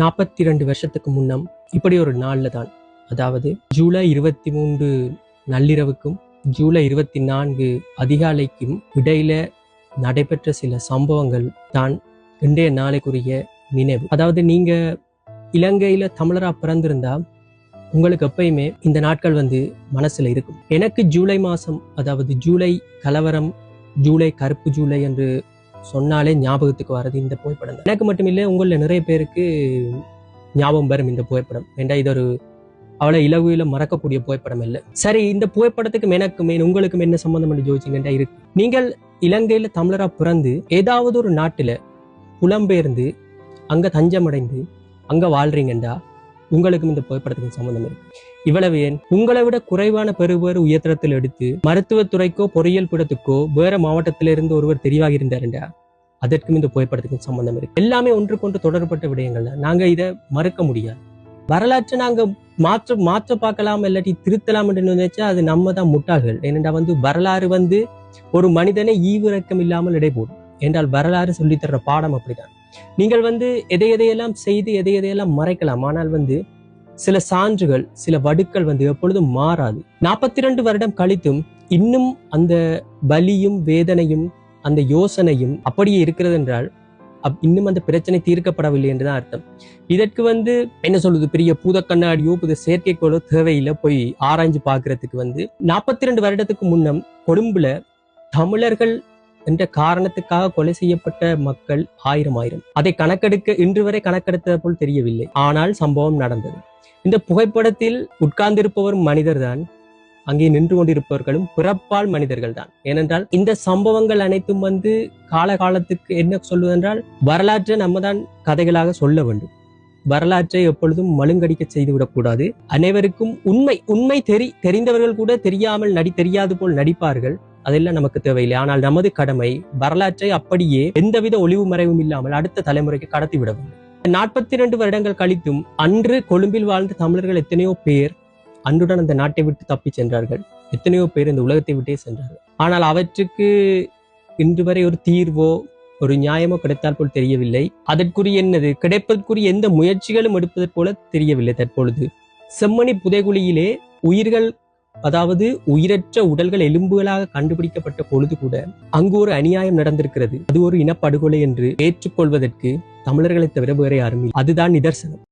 நாற்பத்தி ரெண்டு வருஷத்துக்கு முன்னம் இப்படி ஒரு நாளில் தான் அதாவது ஜூலை இருபத்தி மூன்று நள்ளிரவுக்கும் ஜூலை இருபத்தி நான்கு அதிகாலைக்கும் இடையில நடைபெற்ற சில சம்பவங்கள் தான் இன்றைய நாளைக்குரிய நினைவு. அதாவது நீங்க இலங்கையில தமிழரா பிறந்திருந்தா உங்களுக்கு எப்பயுமே இந்த நாட்கள் வந்து மனசுல இருக்கும். எனக்கு ஜூலை மாசம் அதாவது ஜூலை கலவரம் ஜூலை கருப்பு ஜூலை என்று சொன்னாலே ஞாபகத்துக்கு வர்றது இந்த புகைப்படம் எனக்கு மட்டும் இல்லை உங்களில் நிறைய பேருக்கு ஞாபகம் வரும் இந்த புகைப்படம். ஏண்டா இது ஒரு அவளை இலகுவில மறக்கக்கூடிய புகைப்படம் இல்லை சரி இந்த புகைப்படத்துக்கு எனக்கும் என்ன- உங்களுக்கும் என்ன சம்பந்தம் என்று ஜோதிச்சிங்கண்டா இருக்கு? நீங்கள் இலங்கையில தமிழரா பிறந்து ஏதாவது ஒரு நாட்டுல புலம்பெயர்ந்து அங்க தஞ்சமடைந்து அங்க வாழ்றீங்கண்டா? உங்களுக்கும் இந்த புகைப்படத்துக்கும் சம்பந்தம் இருக்கு. இவ்வளவு ஏன்? உங்களை விட குறைவான பெறுவர் உயர்த்தரத்தில் எடுத்து மருத்துவத்துறைக்கோ பொறியியல் பீடத்துக்கோ வேற மாவட்டத்திலிருந்து ஒருவர் தெரிவாகி இருந்தாருண்டா அதற்கும் இந்த புகைப்படத்துக்கும் சம்பந்தம் இருக்கு. எல்லாமே ஒன்றுக்கொன்று தொடர்பட்ட விடயங்கள் தான் நாங்க இதை மறுக்க முடியாது. வரலாற்றை நாங்க மாற்ற மாற்ற பார்க்கலாம் இல்லாட்டி திருத்தலாம் என்று நினைச்சா அது நம்ம தான் முட்டாள்கள். ஏனென்றா வந்து வரலாறு வந்து ஒரு மனிதனை ஈவிரக்கம் இல்லாமல் இடைபோடும் என்றால் வரலாறு சொல்லித் தர்ற பாடம் அப்படிதான். நீங்கள் வந்து எதை எதையெல்லாம் செய்து எதை எதையெல்லாம் மறைக்கலாம். ஆனால் வந்து சில சான்றுகள் சில வடுக்கள் வந்து எப்பொழுதும் மாறாது. நாற்பத்தி ரெண்டு வருடம் கழித்தும் இன்னும் அந்த வலியும் வேதனையும் அந்த யோசனையும் அப்படியே இருக்கிறது என்றால் அப்- இன்னும் அந்த பிரச்சனை தீர்க்கப்படவில்லை என்றுதான் அர்த்தம். இதற்கு வந்து என்ன சொல்றது? பெரிய பூத கண்ணாடியோ புது செயற்கைக்கோளோ தேவையில்லை. போய் ஆராய்ஞ்சு பாக்குறதுக்கு வந்து நாற்பத்தி ரெண்டு வருடத்துக்கு முன்னம் கொழும்புல தமிழர்கள் என்ற காரணத்துக்காக கொலை செய்யப்பட்ட மக்கள் ஆயிரம் ஆயிரம். அதை கணக்கெடுக்க இன்று வரை கணக்கெடுத்தது போல் தெரியவில்லை. ஆனால் சம்பவம் நடந்தது. இந்த புகைப்படத்தில் உட்கார்ந்திருப்பவரும் மனிதர்தான். அங்கே நின்று கொண்டிருப்பவர்களும் பிறப்பால் மனிதர்கள் தான் ஏனென்றால் இந்த சம்பவங்கள் அனைத்தும் வந்து காலகாலத்துக்கு என்ன சொல்வதென்றால் வரலாற்றை நம்ம தான் கதைகளாக சொல்ல வேண்டும். வரலாற்றை எப்பொழுதும் மழுங்கடிக்க செய்துவிடக்கூடாது அனைவருக்கும் உண்மை உண்மை தெரி தெரிந்தவர்கள் கூட தெரியாமல் நடி தெரியாது போல் நடிப்பார்கள். அதெல்லாம் நமக்கு தேவையில்லை. ஆனால் நமது கடமை வரலாற்றை அப்படியே எந்தவித ஒளிவு மறைவும் இல்லாமல் அடுத்த தலைமுறைக்கு கடத்தி விட வேண்டும் நாற்பத்தி இரண்டு வருடங்கள் கழித்தும் அன்று கொழும்பில் வாழ்ந்த தமிழர்கள் எத்தனையோ பேர் அன்றுடன் அந்த நாட்டை விட்டு தப்பி சென்றார்கள். எத்தனையோ பேர் இந்த உலகத்தை விட்டே சென்றார்கள். ஆனால் அவற்றுக்கு இன்று வரை ஒரு தீர்வோ ஒரு நியாயமோ கிடைத்தால் போல் தெரியவில்லை. அதற்குரிய என்னது? கிடைப்பதற்குரிய எந்த முயற்சிகளும் எடுப்பதற் போல தெரியவில்லை தற்பொழுது. செம்மணி புதைகுழியிலே உயிர்கள் அதாவது உயிரற்ற உடல்கள் எலும்புகளாக கண்டுபிடிக்கப்பட்ட பொழுது கூட அங்கு ஒரு அநியாயம் நடந்திருக்கிறது. அது ஒரு இனப்படுகொலை என்று ஏற்றுக்கொள்வதற்கு தமிழர்களை தவிர வேற யாரும் அதுதான் நிதர்சனம்.